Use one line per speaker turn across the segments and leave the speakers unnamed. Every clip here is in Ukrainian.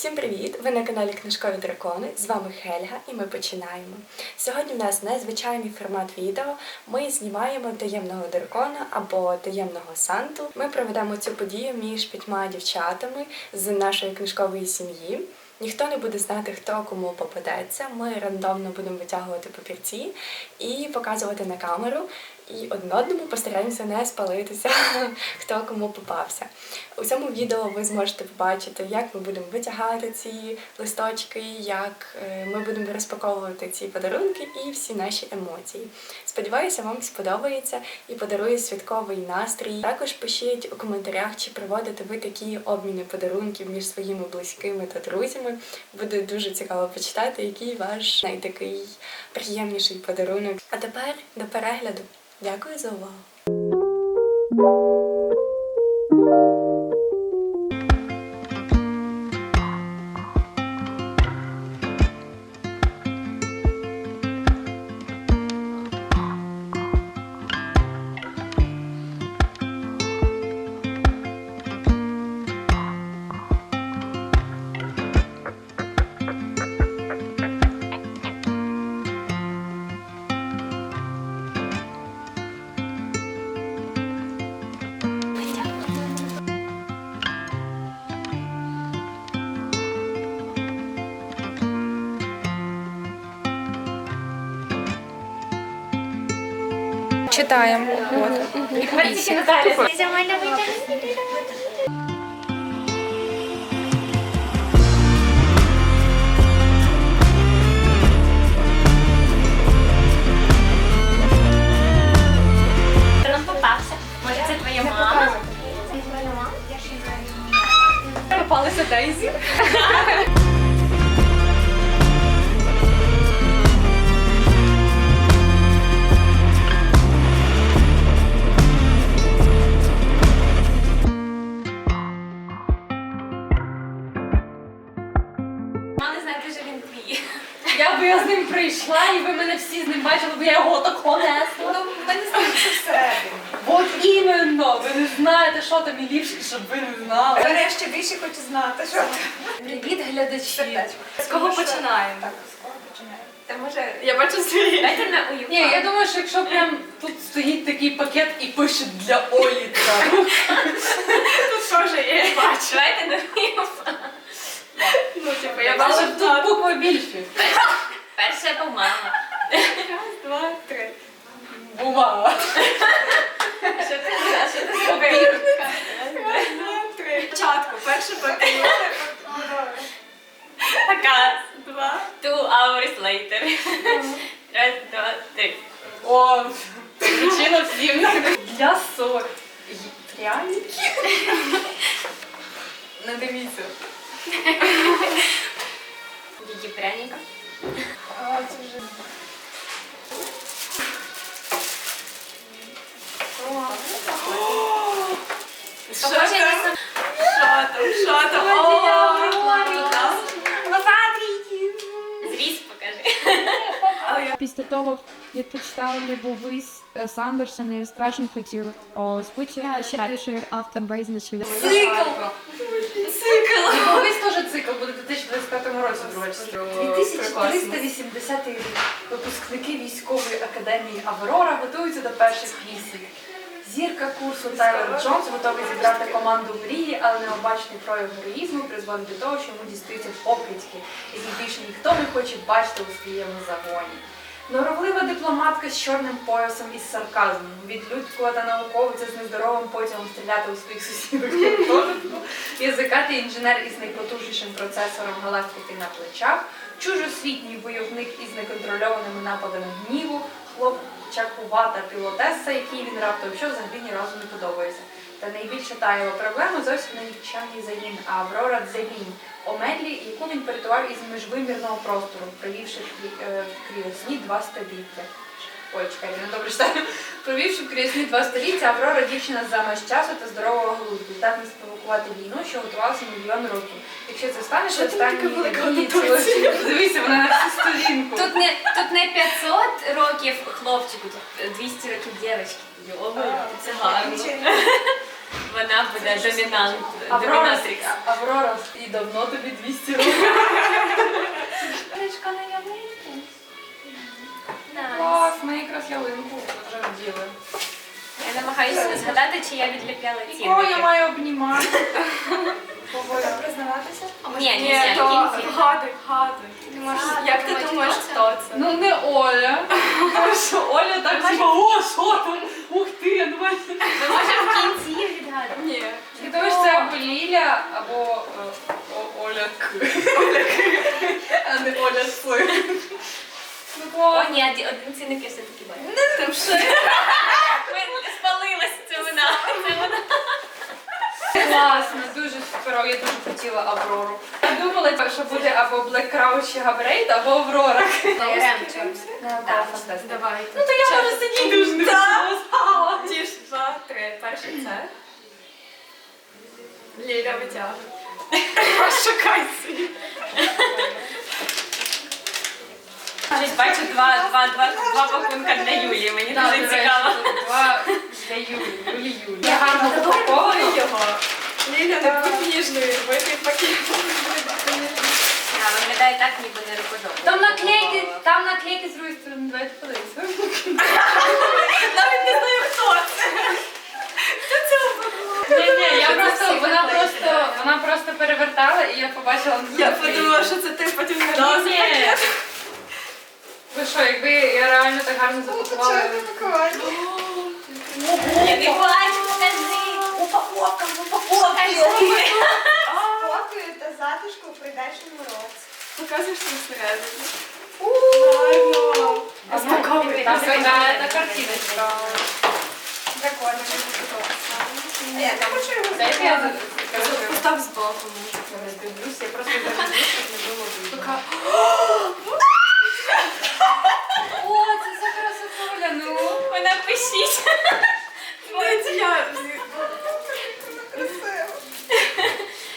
Всім привіт! Ви на каналі Книжкові Дракони. З вами Хельга, і ми починаємо. Сьогодні в нас незвичайний формат відео. Ми знімаємо таємного дракона або таємного санту. Ми проведемо цю подію між п'ятьма дівчатами з нашої книжкової сім'ї. Ніхто не буде знати, хто кому попадеться. Ми рандомно будемо витягувати папірці і показувати на камеру. І одне одному постараємося не спалитися, хто кому попався. У цьому відео ви зможете побачити, як ми будемо витягати ці листочки, як е, ми будемо розпаковувати ці подарунки і всі наші емоції. Сподіваюся, вам сподобається і подарує святковий настрій. Також пишіть у коментарях, чи проводите ви такі обміни подарунків між своїми близькими та друзями. Буде дуже цікаво почитати, який ваш найтакий приємніший подарунок. А тепер до перегляду. Дякую за увагу.
Читаємо.
Хто
Я би я з ним прийшла, і ви мене всі з ним бачили, бо я його так понесла.
Ну, ми не знаємо, що всередині.
От іменно, ви не знаєте, що там і ліпше, щоб ви не знали.
Я ще більше хочу знати, що
Привіт, глядачі.
Сердечко.
З кого
Тому що-
починаємо?
Так, з кого починаємо? Та може
Я бачу свої.
Дайте на уюк.
Ні, я думаю, що якщо прям тут стоїть такий пакет і пише для Олі та
тут теж є. Бачу. Давайте на уюк.
Ну, типу,
я бачу, тут букви більші.
Перша по мама.
Два, три.
Бумага.
Що ти а що ти зробив?
Два, три. Початку. Перше папір.
Така.
Два.
Two hours later. Раз, два, три.
О, причина всім. Для сор. Пряники. Не дивіться.
Пряника.
А, це вже
Похоже на сам.
Що там? Що там? О,
Зріз покажи.
Після того, як прочитала Любовий е, Сандерсон, я страшно хотіла о, спочатку ще більше автор визначив.
Цикл. Цикл. Любовись теж цикл буде у 2025 році, друга частина. 2380 рік. Випускники військової академії Аврора готуються до перших пісень. Зірка курсу Тайлер Джонс готовий зібрати команду мрії, але необачний прояв героїзму призводить до того, що йому дістаються покидьки, яких більше ніхто не хоче бачити у своєму загоні. Норовлива дипломатка з чорним поясом і з сарказмом, відлюдкувата науковиця з нездоровим потягом стріляти у своїх гуртожитку, язикатий інженер із найпотужнішим процесором галактики на плечах, чужосвітній бойовник із неконтрольованими нападами гніву, хлопчакувата пілотеса, який він раптом що взагалі ні разу не подобається. Та найбільша та його проблема зовсім не нікчемний загін, а Аврора Дзелінь, Омедлі, яку він порятував із міжвимірного простору, провівши е, в кріосні два століття. Ой, чекайте, не добре читаю. Провівши в кріосні два століття, Аврора дівчина за меж часу та здорового глузду, здатна спровокувати війну, що готувалася мільйон років. Якщо це станеться,
Що анотація?
цілого- Дивіться, вона на всю сторінку.
Тут не, тут не 500 років хлопчику, тут 200 років дівчинки. Йоби, це гарно. Вона буде домінант,
Аврора,
домінатрикс.
Аврора, і давно тобі 200 років.
Книжка на ялинку.
Клас, ми якраз ялинку вже вділи.
Я намагаюся згадати, чи я відліпляла
ці. кого я маю обнімати? Я?
Признаватися?
Ні, ні,
Ні, то
кінці.
гадуй, гадуй. Ти можеш, як ти думаєш, хто це?
Ну не Оля. Тому що Оля так типа, о, що там? Ух ти, я думаю.
Ми можемо в кінці відгадати.
Ні.
Думаю, що це або Ліля, або е, Оля К. Оля К. А не Оля С. Ну
О, ні, один цінник я все-таки бачу. Там що? Ми спалилась, це вона. Це вона.
Класно, дуже суперово. Я дуже хотіла Аврору. Я думала, що буде або Black Crouch чи Габрейт, або Аврора.
Давай.
Ну то я можу сидіти дуже не знала.
Ті ж два, три. Перше це. Ліля витягує. Шукай свій.
Щось бачу два, два, два, два пакунка для Юлії. Мені дуже цікаво.
Два для Юлі, Юлі, Юлі. Я гарно упаковую його.
Ліля, не будь ніжною, випий пакет.
А, Виглядає так, ніби не рукодобно.
Там наклейки, там наклейки з другої сторони, давайте подивимося.
Навіть не знаю, хто це.
Ні, ні, я просто, вона просто, вона просто перевертала і я побачила
Я подумала, що це ти потім не
Ні, ні. Ви що, якби я реально так гарно запакувала.
Я не бачу, скажи.
Упаковка, упаковка. Спокою та затишку в прийдешньому році.
Показуєш там всередині.
А
Розпаковуй.
Там така та картиночка.
Прикольно. А я хочу його
я закажу.
Постав збоку.
Дивлюсь, я просто дивлюсь, щоб не було видно. О, це за красотуля, ну.
Ви напишіть.
Це я.
Красиво.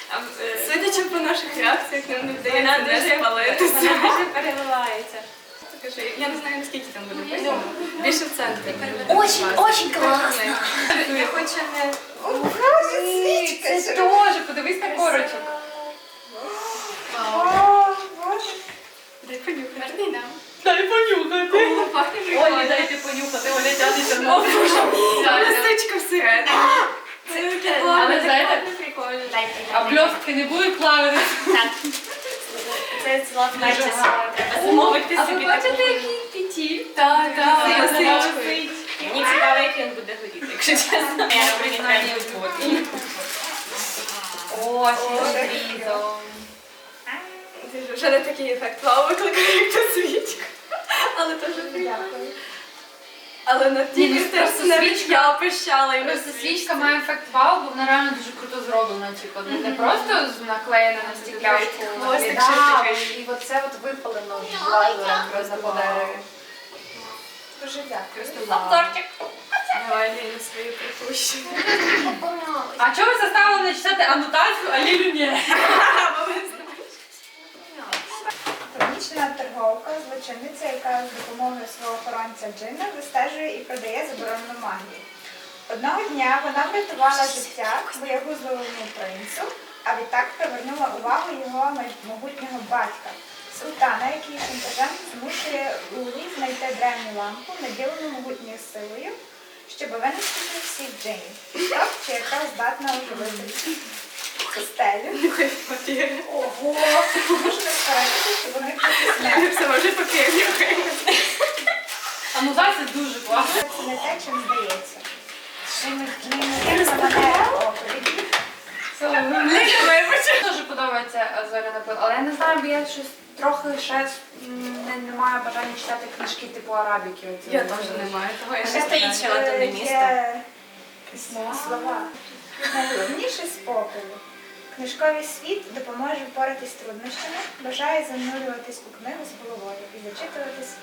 А, е,
Судячи по наших реакціях, нам не
Вона
вдається не
дуже
спалитися.
Вона дуже переливається.
Покажи. Я не знаю, наскільки там буде видно. Більше в центрі.
Очень, очень класно.
Я хочу не...
О, Боже, свічка.
Це теж, подивись на корочок.
О, Боже.
Дай понюхати.
Верни нам.
Дай понюхати.
О, пахне
Олі,
прикольно.
дайте понюхати, Оля тягнеться
О,
на
Боже, там листочка всередині. Це таке
Але
ладно,
знаєте,
прикольно.
а блістки не будуть плавати.
Так. Це ціла перша сила. Треба замовити
А ви
собі
бачите,
таку.
який петіль?
Так, так,
Це
лисичкою.
Мені цікаво, як він буде горіти, якщо чесно. Я роблю нейтральний відвод.
О, ще різом.
Вже не такий ефект вау викликає, як та свічка. Але теж приємно. Але на тій
ну, просто
навіть
свічка-
я пищала і на
Просто свічка має ефект вау, бо вона реально дуже круто зроблена. Типу, не, просто з- наклеєна на стекляшку.
Хвостик ще.
І оце от випалено лазером просто.
Дуже дякую.
Повторчик.
Давай Ліля свої припущення.
А чого ви заставили читати анотацію, а Лілю ні?
Хронічна торговка, злочинниця, яка з допомогою свого охоронця Джина вистежує і продає заборонену магію. Одного дня вона врятувала життя боягузливому принцу, а відтак привернула увагу його могутнього батька, султана, який шантажем змушує Лулі знайти древню лампу, наділену могутньою силою, щоб винести всіх джинів. Так, чи яка здатна оживити стелю.
Нюхай папір.
Ого! Можна сперечити, що вони притисняють.
Все може папір нюхай.
Анотація дуже класна.
Це не те, чим здається. Оповіді.
Дуже подобається Зоряна пил, але я не знаю, бо я щось трохи ще не, не маю бажання читати книжки типу арабіки. оці.
Я теж не маю того. Я
Ще стоїть ще
знаю.
одне місто.
Слова. Найголовніше спокою. Книжковий світ допоможе впоратись з труднощами, бажає занурюватись у книгу з головою і зачитуватись,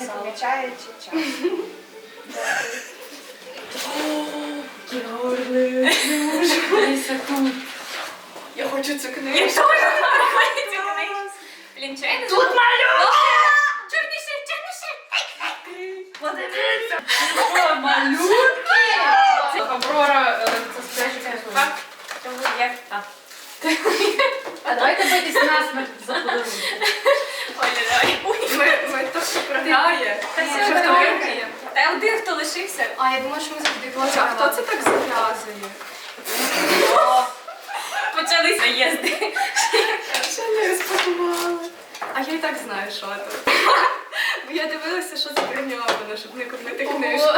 не помічаючи час.
Я хочу цю
Я Клінчейни. Тут малюнки! Чорніше, чорніше! Подивіться!
О, малюнки! Аврора, е, це спрячує. Так, тому я так. А давайте битись насмерть за подарунок.
Оля, давай.
Ми, ми то, що програє.
Та все
програє.
Та один, хто лишився.
А, я думаю, що ми завжди
А хто це так зав'язує?
О, Почались наїзди.
Ще не розпакували. А я і так знаю, що тут. Бо я дивилася, що це броньовано, щоб не купити книжку.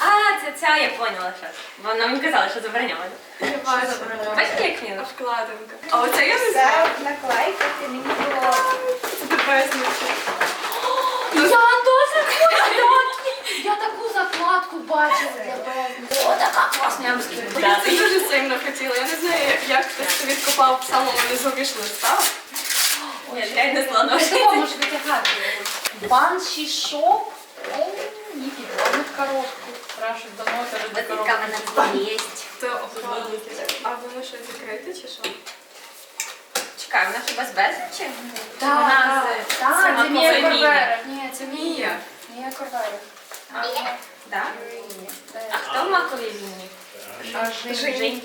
А, це ця, я поняла, що. Вона мені казала, що заброньовано. Бачите, як він?
Вкладинка. А оце я не
Це
знаю.
наклейка, ти мені було.
Це безмірно.
Я теж хочу Я таку закладку бачила. О, така класна, я вам скажу.
Я це дуже сильно хотіла. Я не знаю, як хтось це відкопав в самому низу вішлиста.
Я реально слоножка.
думала, може витягати. Банші шоп. О, ніфіга, в коробку. Рашу давно теж до коробки.
є.
То. А воно що закрите чи що?
Чекай, вона хіба з безпечі?
Так, так, це Мія. Корвера. Ні, це. Мія.
Мія
Корвера.
Да? А хто в маковій війні?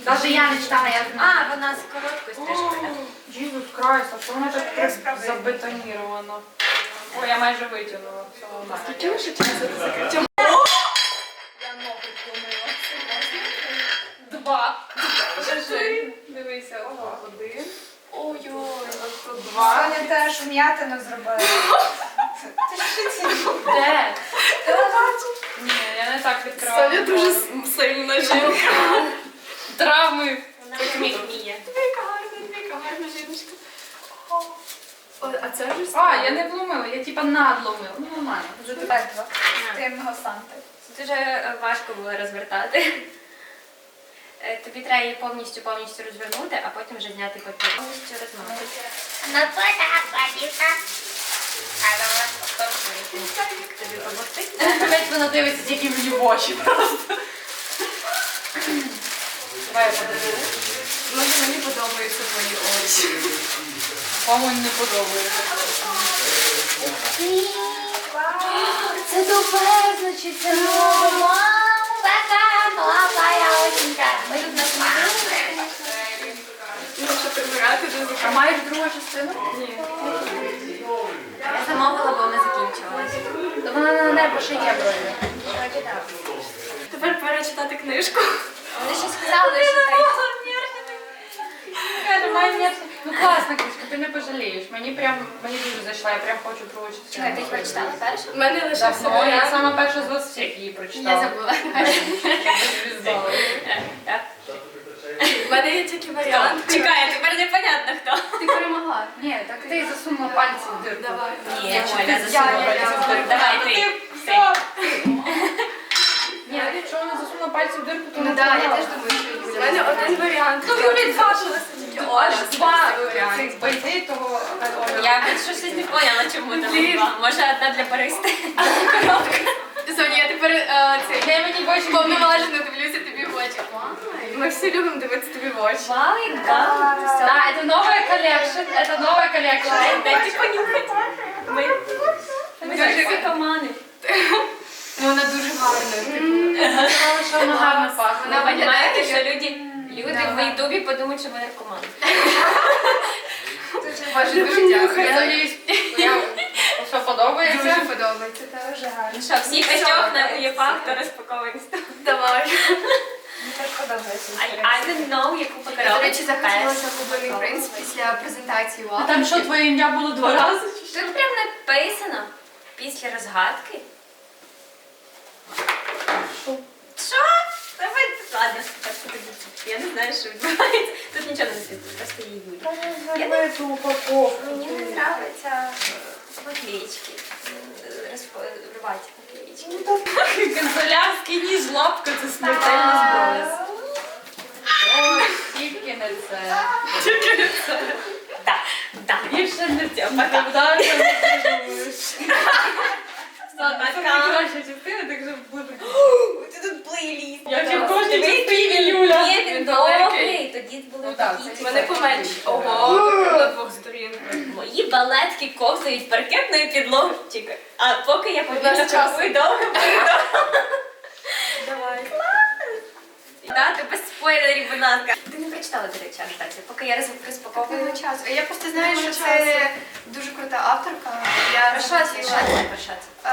Даже я не читала, я знаю.
А, вона з короткою стрижкою. да?
Джізус а що вона так
Я
забетоніровано? Ой, я майже витягнула.
Ще часу це закриття?
Я ногу помила. Два. Держи. Дивися, ого, один.
Ой-ой, тут два.
Соня теж вм'ятину зробила. Ти що це?
Де? Ні, я не так відкривала.
Соня дуже с- сильна жінка.
Травми.
Вона як вміє.
Яка гарна, яка гарна жіночка. О, А це вже
А, я не вломила, я типа надломила. Ну, нормально. Вже.
Ледве. Темного Санти.
Дуже е, важко було розвертати. Е, Тобі треба її повністю повністю розвернути, а потім вже зняти папір. Повністю розмати. Тобі помогти?
Вона дивиться тільки в очі просто. Давай я подивлюсь.
Може, мені подобаються твої очі.
По-моєму, не подобається.
Це тупе, значить, це нове.
Ну, що прибирати дуже
А маєш другу частину?
Ні.
Я замовила, бо вона закінчилась.
То вона на небо ще є.
Тепер пора читати книжку.
Вони ще сказали, що та
Каже, має м'ясо. Ну класна книжка, ти не пожалієш. Мені прям, мені дуже зайшла, я прям хочу другу частину.
Чекай, ти прочитала першу?
У мене лишився
Давно, я сама перша з вас всіх її прочитала.
Я забула.
Звіздала.
У мене є тільки варіант.
Чекай, тепер непонятно хто.
Ти перемогла. Ні, так ти засунула пальці в дирку.
Давай.
Ні, Оля, засунула
я- я-
пальці в
я-
дирку. Давай ти.
Все. Ні, якщо вона засунула пальці в дирку, то
Ну
не
так, я теж думаю, що
У мене один варіант.
Ну, ви
Оля.
Два
варіант.
цих бойти, того
Я від щось не поняла, чому там два. Може одна для баристи.
Соня, я тепер е, цей
Я мені більше
повноважено дивлюся тобі в очі. Ми всі любимо дивитися тобі в очі.
Вау, яка.
Да, это новая коллекция, это новая коллекция.
Дайте понюхати. Ми, ми дуже.
Ну, вона дуже гарна.
Сказала, що вона гарно пахне.
Вона розумієте, що люди, люди в Ютубі подумають, що ми наркомани.
Дуже
Я
дякую.
надіюсь, що подобається.
Дуже подобається.
Це дуже гарно.
Ну що, всі п'ятьох на УЄПА, хто розпаковує
Давай.
Подобається.
I, don't know, яку
До речі, захотілося губерний принц після презентації
А там що, твоє ім'я було два рази?
Тут прям написано після розгадки. Що? Давай, ладно. Я не знаю, що відбувається. Тут нічого не написано, просто
цю упаковку.
Мені не подобаються наклеїчки. Розривати наклеїчки.
Канцелярський ніж, лапка це смертельна зброя. Ой, тільки не це.
Так,
не придумаєш. Це найкраща частина, так що буде.
Ти тут плейліст.
Я ще в кожній частині Юля.
Ні, він довгий. Тоді були
так,
такі.
це
Мене поменше. Ого, на двох сторінках.
Мої балетки ковзають паркетною підлогою. Чекай. А поки я побігла
час.
часу довго
Давай.
Дати без спойлерів, будь ласка. Ти не прочитала, до речі, адаптацію, поки я роз- розпаковую.
Часу. Я просто знаю, що це дуже крута авторка. Я
це?
Е,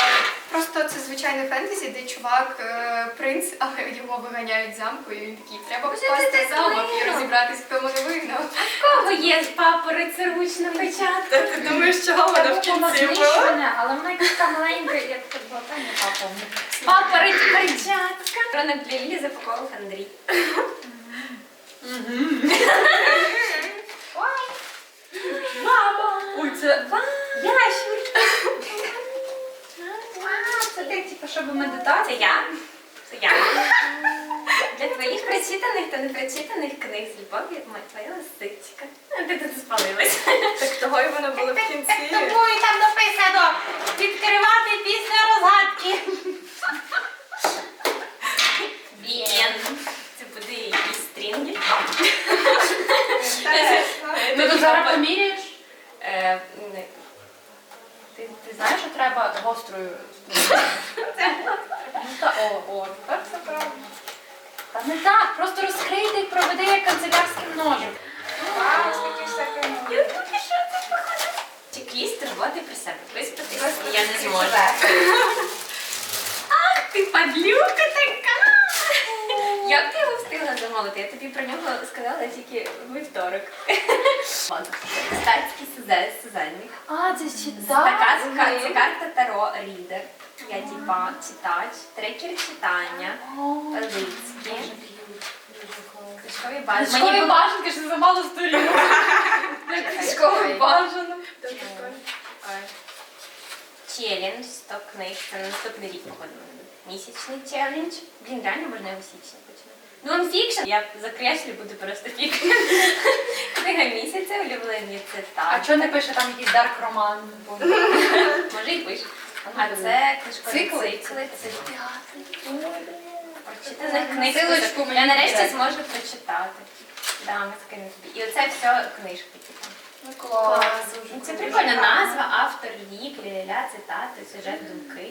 Просто це звичайне фентезі, де чувак е, принц, але його виганяють з замку, і він такий, треба впасти в замок і розібратись, хто мене вигнав.
В кого є папориця ручна печатка?
Ти думаєш, чого вона в кінці була?
але вона якась така маленька, як тут була та не папа.
Папориця перчатка. Ранок для Лілі запаковував Андрій.
Ой, це
Ящур.
це ти, типу, щоб
Це
медитація.
я. Це я. Для твоїх прочитаних та непрочитаних книг з любов'ю моя твоя лисичка. Ти тут спалилась.
Так того і воно було в кінці.
Тобою там написано відкривати після розгадки. Він. Це буде якісь стрінги.
Ну то зараз поміряєш?
Е, не-
Ти, ти знаєш, що треба гострою? Ну та о, о, тепер все правильно. Та не так, просто розкрийте і проведи як канцелярським ножем.
Чек-ліст роботи про себе. Виспатись я не зможу. Ах, ти падлюка така! Як ти його встигла замовити? Я тобі про нього сказала тільки вівторок. Статський сезонник.
А, це
Така це, карта Таро Рідер. Я типа читач, трекер читання, Пелицькі. Книжкові. Мені
Книжкові бажанки, що замало сторінок. Книжкові бажано.
Ой. Челендж, 100 книг. Це наступний рік, походу. Місячний челендж. Блін, реально можна його січня починати. Ну, нонфікшн. Я закреслю, буде просто фікшн. Книга місяця, улюблені цитати.
А чого не пише там якийсь дарк роман?
Може і пише. А це книжкові
Цикли?
цикли, це театр. Прочитаних книг.
Силочку
Я нарешті зможу прочитати. Да, ми скинемо тобі. І оце все книжки. типу.
Ну клас.
Ну, Це прикольна назва, автор, рік, ля-ля, цитати, сюжет, думки.